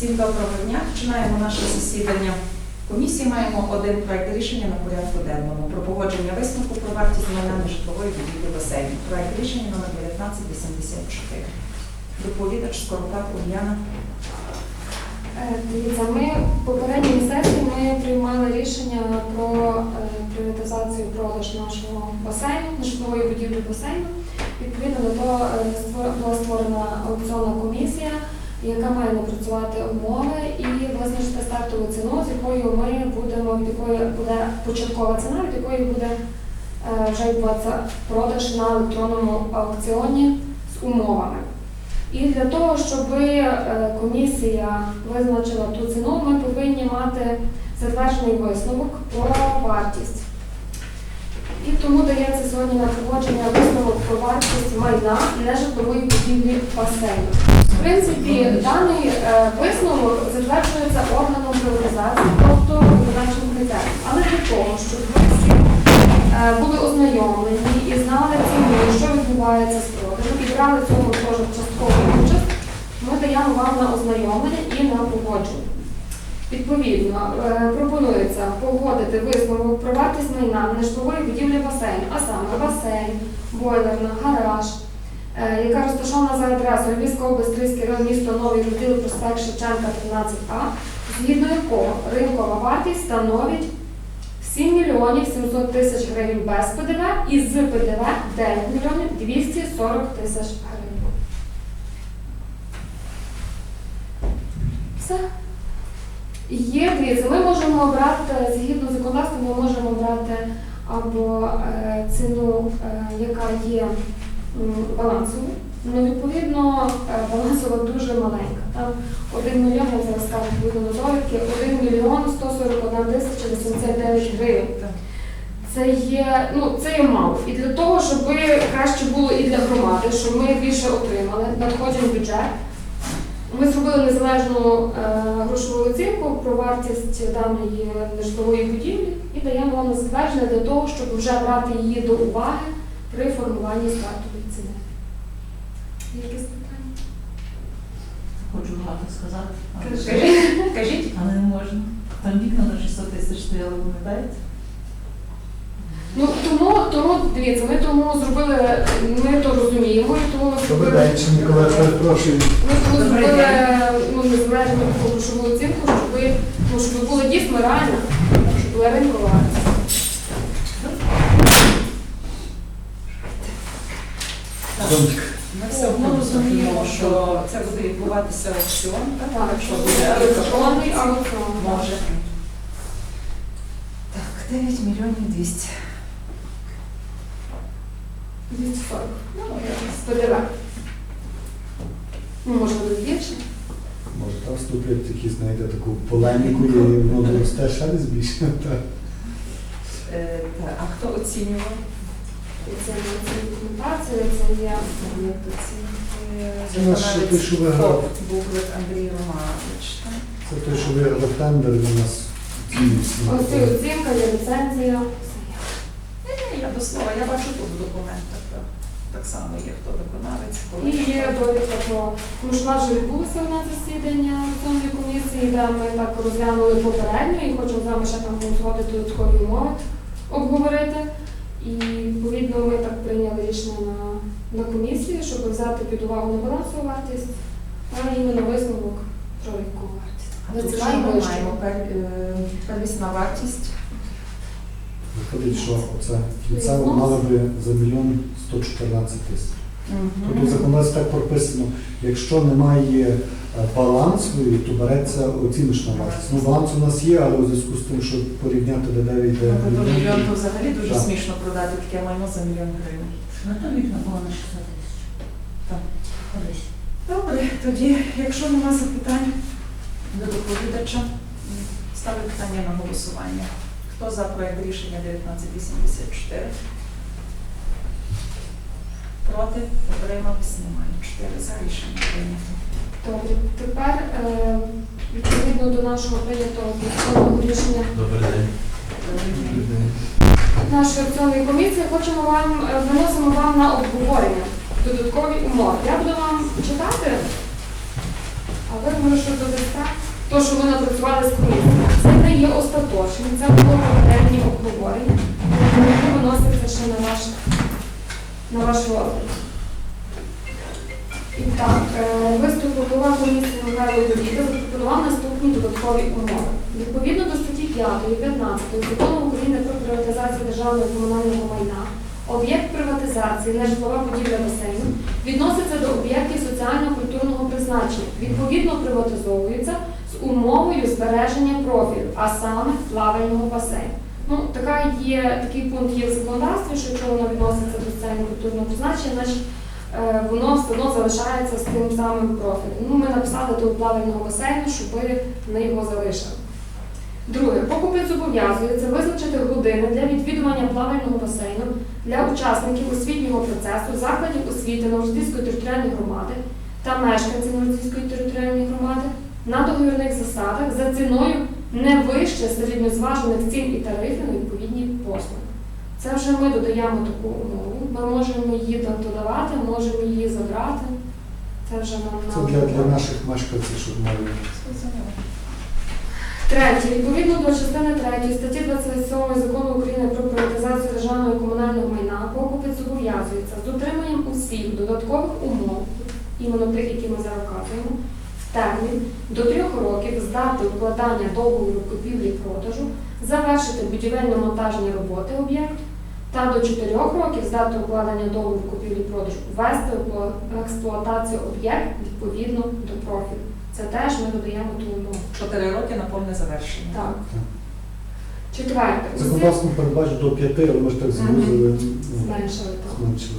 Всім доброго дня. Починаємо наше засідання. Комісії маємо один проект рішення на порядку денному про погодження висновку про вартість майна нежитлової будівлі басейну. Проект рішення номер 1984. Доповідач Скоропад Ульяна. Е, Дивіться, ми в попередній сесії ми приймали рішення про е, приватизацію продаж нашого басейну, житлової будівлі басейну. Відповідно до того е, була створена аукціонна комісія, яка має напрацювати умови і визначити стартову ціну, з якою ми будемо, від якої буде початкова ціна, від якої буде е, вже відбуватися продаж на електронному аукціоні з умовами. І для того, щоб е, комісія визначила ту ціну, ми повинні мати затверджений висновок про вартість. І тому дається сьогодні на погодження висновок про вартість майна нежитлової будівлі басейну. В принципі, даний е, висновок затверджується органом приватизації, тобто виконавчим критерієм. Але для того, щоб ви всі е, були ознайомлені і знали ціну, що відбувається з продажем, і брали цьому теж часткову участь, ми даємо вам на ознайомлення і на погодження. Відповідно, е, пропонується погодити висновок про майна нежитлової будівлі басейну, а саме басейн, бойлерна, гараж, е, яка розташована за адресою Львівська область, Трийський район, місто Новий Розділ, проспект Шевченка, 13А, згідно якого ринкова вартість становить 7 мільйонів 700 тисяч гривень без ПДВ і з ПДВ 9 мільйонів 240 тисяч гривень. Все. Є, дивіться, ми можемо обрати, згідно з законодавством, ми можемо обрати або е, ціну, е, яка є балансовою. Ну, відповідно, е, балансова дуже маленька. Там 1 мільйон, я зараз скажу відповідно до довідки, 1 мільйон 141 тисяча 89 гривень. Це є, ну, це є мало. І для того, щоб краще було і для громади, щоб ми більше отримали надходжень бюджет. Ми зробили незалежну е, грошову оцінку про вартість даної нежитлової будівлі і даємо вам затвердження для того, щоб вже брати її до уваги при формуванні стартової ціни. Якісь питання? Хочу багато сказати, кажіть. але не можна. Там вікна на 600 тисяч стояли, пам'ятаєте? Ну тому, тому дивіться, ми тому зробили, ми то розуміємо, і тому Добрий зробили, день, перепрошую. ми тому Добрий зробили ну, незалежну таку грошову оцінку, щоб, ви- ну, щоб було дійсно реально, щоб була ринкова вартість. Ми все одно розуміємо, що це буде відбуватися аукціон. Так, Якщо що буде буде електронний аукціон. Може. Так, 9 мільйонів 200. 240. Ну, я- З ПДВ. Ну, може буде більше. Може там вступлять такі, знаєте, таку полеміку, і воно росте ще десь більше. Так. Е, так, А хто оцінював? Це є це документація, це є Об'єкт оцінки. Це наш той, що виграв. Андрій Романович. так? Це той, що виграв тендер, у нас ось ця оцінюється. оцінка, є ліцензія. Ні, ні, я до слова, я бачу тут в документах. Так. Само є хто виконавець, коли. І є довідка про тому що в нас вже відбулося одне засідання цієї комісії, де ми так розглянули попередньо і хочемо з вами ще там голосувати додаткові умови, обговорити. І відповідно ми так прийняли рішення на, на комісії, щоб взяти під увагу не балансову вартість, а іменно висновок про ринкову вартість. А тут що ми маємо? Пер- е, Первісна вартість. Виходить, що оце кінцево мали би за мільйон 114 тисяч. Тобто в законодавстві так прописано, якщо немає е, балансової, то береться оціночна вартість. Ну, баланс у нас є, але у зв'язку з тим, що порівняти де 9 де Ну, мільйон то взагалі дуже Так. смішно продати таке майно за мільйон гривень. На то вікна було на 600 тисяч. Так. Добре, тоді, якщо нема запитань до доповідача, ставлю питання на голосування. Хто за проект рішення 1984? Проти? Утримались? Немає. Чотири за рішення прийнято. Добре, тепер е, відповідно до нашого прийнятого підсумного рішення Добрий день. нашої акціонної комісії хочемо вам е, виносимо вам на обговорення додаткові умови. Я буду вам читати, а ви може що додасте. то, що ми напрацювали з комісією, це не є остаточним, це було обговорення, яке виноситься ще на ваш, на ваш розгляд. І так, е, виступ голова комісії Михайло Горіда запропонував наступні додаткові умови. Відповідно до статті 5 і 15 Закону України про приватизацію державного комунального майна, об'єкт приватизації, нежитлова будівля басейну, відноситься до об'єктів соціально-культурного призначення, відповідно приватизовується умовою збереження профілю, а саме плавального басейну. Ну, така є, такий пункт є в законодавстві, що якщо воно відноситься до соціально-культурного призначення, значить е, воно все одно залишається з тим самим профілем. Ну, ми написали до плавального басейну, щоб ми його залишили. Друге, покупець зобов'язується визначити години для відвідування плавального басейну для учасників освітнього процесу закладів освіти Новорозійської територіальної громади та мешканців Новорозійської територіальної громади на договірних засадах за ціною не вище середньозважених цін і тарифів на відповідні послуги. Це вже ми додаємо таку умову. Ми можемо її там додавати, можемо її забрати. Це вже нам Це для, для наших мешканців, щоб мали. Третє. Відповідно до частини 3 статті 27 Закону України про приватизацію державного і комунального майна, покупець зобов'язується з дотриманням усіх додаткових умов, іменно тих, які ми зараз вказуємо, термін до трьох років з дати укладання договору купівлі-продажу, завершити будівельно-монтажні роботи об'єкту та до чотирьох років з дати укладення договору купівлі-продажу ввести в експлуатацію об'єкт відповідно до профілю. Це теж ми додаємо ту умову. Чотири роки на повне завершення. Так. Четверте. Усі Законодавством передбачено до п'яти, але ми ж так звузили, ну, зменшили так. зменшили.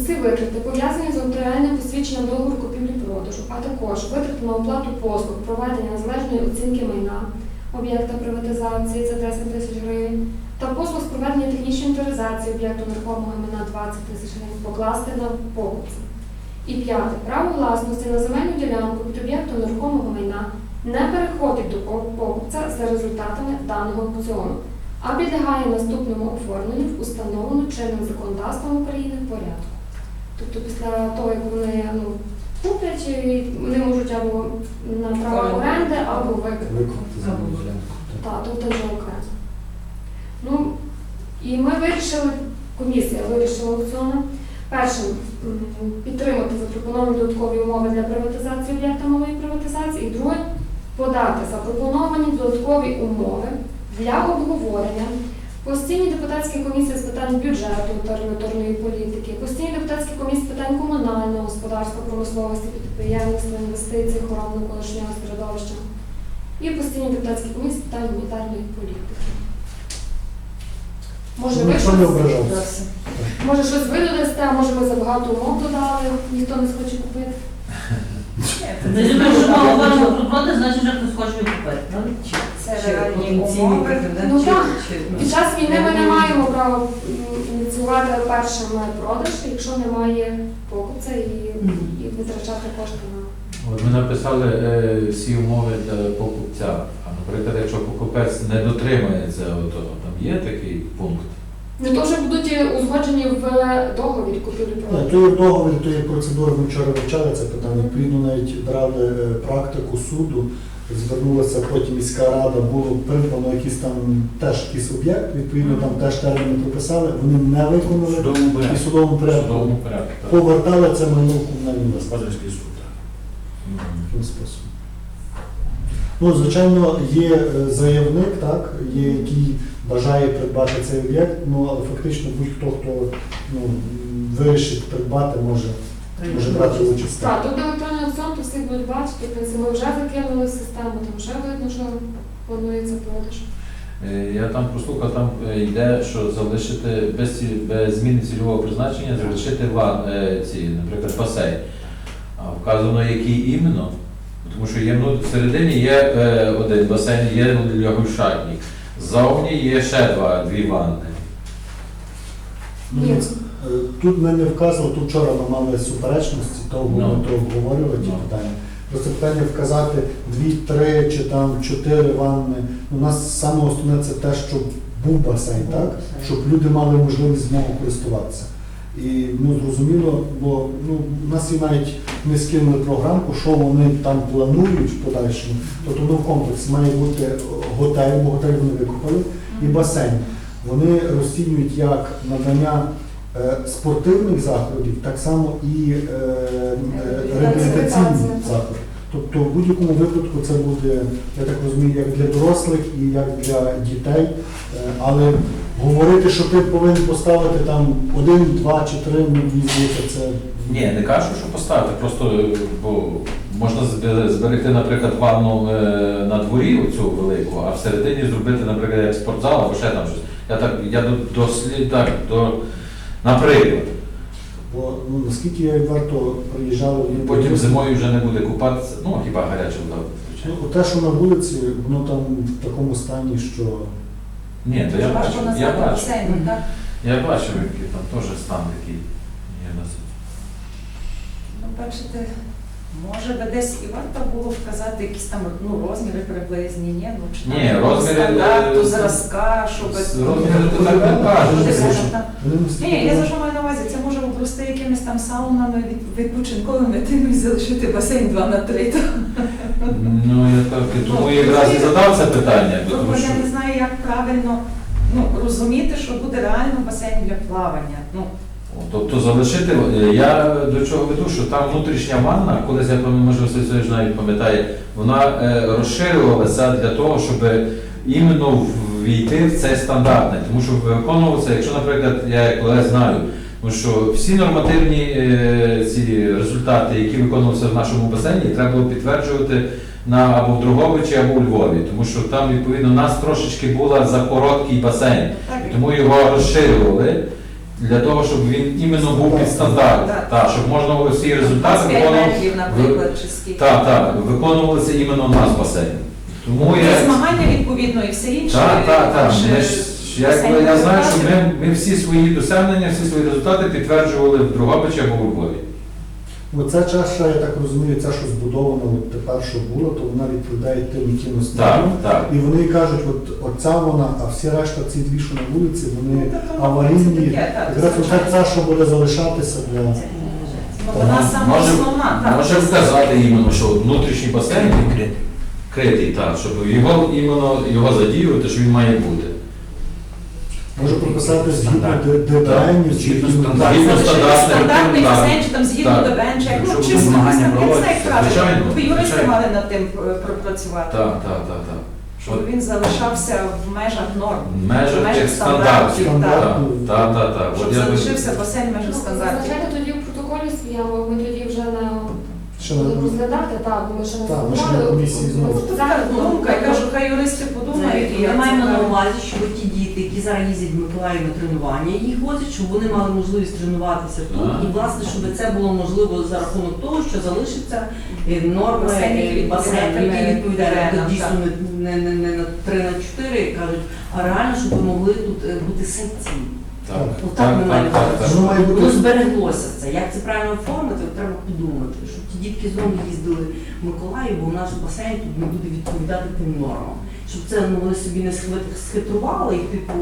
Усі витрати пов'язані з нотаріальним посвідченням договору купівлі-продажу, а також витрати на оплату послуг, проведення незалежної оцінки майна об'єкта приватизації це 10 тисяч гривень, та послуг з проведення технічної інвентаризації об'єкту нерухомого майна 20 тисяч гривень покласти на покупця. І п'яте. Право власності на земельну ділянку під об'єктом нерухомого майна не переходить до покупця за результатами даного аукціону, а підлягає наступному оформленню в установлену чинним законодавством України порядку. Тобто після того, як вони ну, куплять, вони можуть або на право оренди, або викупити. Так, тобто вже окремо. Ну, і ми вирішили, комісія вирішила аукціоном, першим підтримати запропоновані додаткові умови для приватизації об'єкта малої приватизації, і друге подати запропоновані додаткові умови для обговорення постійній депутатській комісії з питань бюджету та регуляторної політики, постійній депутатській комісії з питань комунального господарства, промисловості, підприємництва, інвестицій, охорони навколишнього середовища і постійній депутатській комісії з питань гуманітарної політики. Може, ви щось, може щось ви додасте, а може ми забагато умов додали, ніхто не схоче купити. Ти ж ми говоримо про продаж, значить вже хтось хоче купити. Це реальні умови. Ну так, під час війни ми не маємо права м, ініціювати першим продаж, якщо немає покупця і, і витрачати кошти на. От Ми написали е, всі умови для покупця. А наприклад, якщо покупець не дотримується, то там є такий пункт. Не то, що будуть узгоджені в договорі купівлі продажу. То є в договорі, то є процедура, ми вчора вивчали це питання. Відповідно, навіть брали е, практику суду, звернулася потім міська рада, було придбано якийсь там теж якийсь об'єкт, відповідно там теж терміни прописали, вони не виконали Судовому і порядку. судовому порядку Судовому порядку. так. повертали це майно в комунальну власність. Господарський суд. Мгм. таким способом. Ну, звичайно, є е, заявник, так, є, який бажає придбати цей об'єкт, ну але фактично будь-хто, хто ну, м, вирішить придбати, може, може брати участь. Так, тут електронний аукціон, то всі будуть бачити, в принципі, ми вже закинули систему, там вже видно, що планується продаж. Е, Я там прослухав, там е, йде, що залишити без, ці- без зміни цільового призначення, залишити ван, е, ці, наприклад, басейн. А вказано, який іменно. Тому що є ну, всередині є е, один басейн, є лягушатник. Ззовні є ще два, дві ванни. Ну, Ні. Тут ми не вказували, тут вчора ми мали суперечності, Ну. ми то обговорювали ті Ну. питання. Просто питання вказати дві, три чи там чотири ванни. У нас саме основне це те, щоб був басейн, так? Щоб люди мали можливість змогу користуватися. І ну зрозуміло, бо ну у нас є навіть Ми скинули програмку, що вони там планують в подальшому. Тобто воно в комплексі має бути готель, бо готель вони викупили, і басейн. Вони розцінюють як надання спортивних заходів, так само і е, е, реабілітаційні заходи. Тобто в будь-якому випадку це буде, я так розумію, як для дорослих і як для дітей. Е, Але говорити, що ти повинен поставити там один, два чи три, ну, мені здається, це Ні, не кажу, що поставити, просто е, бо можна зберегти, наприклад, ванну е, на дворі оцю велику, а всередині зробити, наприклад, як спортзал або ще там щось. Я так, я до, дослід, так, до, наприклад. Бо ну, наскільки я варто приїжджали, в Потім зимою вже не буде купатися, ну хіба гаряча вода, ну, те, що на вулиці, воно там в такому стані, що Ні, то я бачу, я бачу. так? Я бачив, який там теж стан такий. Є досить. Ну, бачите, може би десь і варто було вказати якісь там ну, розміри приблизні, ні? Ну, чи там Ні, розміри, стандарту, е, зразка, щоб... з розміри то так не кажуть, що- там, Ні, я за що маю на увазі, це може обрости якимись там саунами, від- відпочинковими тими залишити басейн 2 на 3. Ну, я так, і тому Ну, якраз і задав це питання, бо Тобто тому що я не знаю, як правильно ну, розуміти, що буде реально басейн для плавання. Ну, Тобто залишити, е, я до чого веду, що там внутрішня ванна, колись я може Василь навіть пам'ятає, вона е, розширювалася для того, щоб іменно ввійти в цей стандартний. Тому що виконувалося, якщо, наприклад, я як колег знаю, тому що всі нормативні е, ці результати, які виконувалися в нашому басейні, треба було підтверджувати на або в Друговичі, або у Львові, тому що там відповідно у нас трошечки була за короткий басейн. тому його розширювали для того, щоб він іменно був під стандарт. Так. Щоб можна було всі результати 25 виконувати. метрів, наприклад, чи скільки. Так, так, виконувалися іменно у нас в басейні. Тому Є я. змагання відповідно і все інше. Так, так, так. Ж, я знаю, що ми, ми всі свої досягнення, всі свої результати підтверджували в Другобичі або в Львові. Оця чаша, я так розумію, ця, що збудована от тепер, що було, то вона відповідає тим якимось Так, так. І вони кажуть, от оця вона, а всі решта, ці дві, що на вулиці, вони аварійні. Якраз оця ця, що буде залишатися для. Ну, Вона саме Може- основна. так. Може вказати іменно, що внутрішній басейн критий, так, щоб його іменно його задіювати, що він має бути. Може прописати згідно ДБНів, Так, згідно стандартів. Стандартний басейн, чи там згідно до бенча, ну чисто змагання я як правильно. звичайно, Ви юристи мали над тим е, пропрацювати. Так, так, так, так. Щоб він залишався в межах норм. В межах межах стандартів. так. Так, так. Щоб я залишився басейн в межах Ну, стандартів. Зазначайте тоді в протоколі своєму, ми тоді Ще на- розглядати, так, бо ми ще не Так, ми ще на сформували. комісії знову. Ну, така думка, я кажу, хай юристи подумають. і Ми я маємо це на увазі, щоб ті діти, які зараз їздять в Миколаїв на тренування, їх возять, щоб вони мали можливість тренуватися тут. І власне, щоб це було можливо за рахунок того, що залишиться е, норми Басейн, який е, відповідає теренам, Тобто дійсно не, не, не на 3 на 4, кажуть, а реально, щоб ви могли тут е, бути секції. Так, ми маємо так, говорити. так. Воно має бути збереглося це. Як це правильно оформити, от треба подумати, щоб ті дітки знову їздили в Миколаїв, бо наш басейн тут не буде відповідати тим нормам. Щоб це ну, вони собі не схвит- схитрували і типу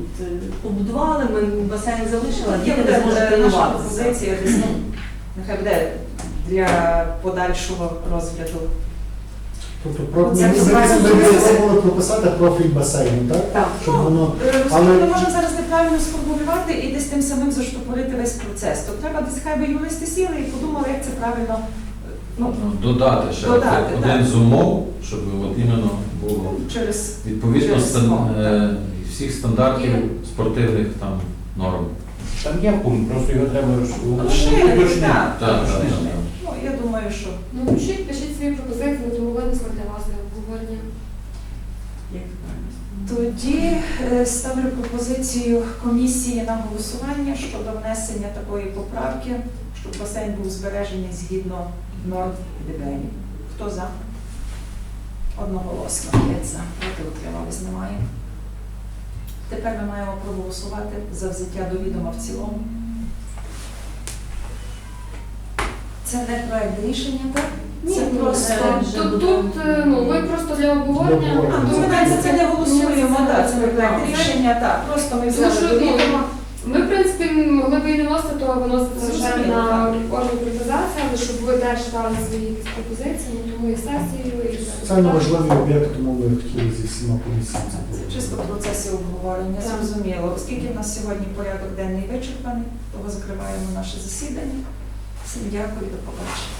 от, е, побудували, ми басейн залишили, а Є діти не зможуть наша тренуватися. пропозиція десь, ну, нехай буде для подальшого розгляду. Тобто про Оце ми- ми- ми прописати профіль басейну, так? Так. Щоб воно. Е, Але- Розумієте, можна зараз неправильно сформулювати і десь тим самим заштопорити весь процес. То треба десь хай би юристи сіли і подумали, як це правильно. Ну, Ну, Додати ще Додати, один так. з умов, щоб от іменно було через відповідно Через стан- е, всіх стандартів спортивних там норм. Там є пункт, просто його треба уточнити. Ну, я думаю, що Ну, пишіть, пишіть свої пропозиції, ми тому винесли для вас для обговорення. Тоді е, ставлю пропозицію комісії на голосування щодо внесення такої поправки, щоб басейн був збережений згідно норм ДБН. Хто за? Одноголосно. П'ять за. Проти утримались немає. Тепер ми маємо проголосувати за взяття до відома в цілому. Це не проект рішення, так? Це ну, просто. Тут, тут ну, ви просто для обговорення. А, то ми навіть за це не голосуємо, так, це не проект рішення, так. Просто ми Тому що ну. Ми, в принципі, могли б і не вносити, то виносити лише Зрозуміло, на так. орган приватизації, але щоб ви теж дали свої якісь пропозиції, ну, тому і сесію, і Соціально важливий об'єкт, тому ми хотіли зі всіма комісіями це Це чисто в процесі обговорення, Так. зрозуміло. Оскільки в нас сьогодні порядок денний вичерпаний, то закриваємо наше засідання. Всім дякую, до побачення.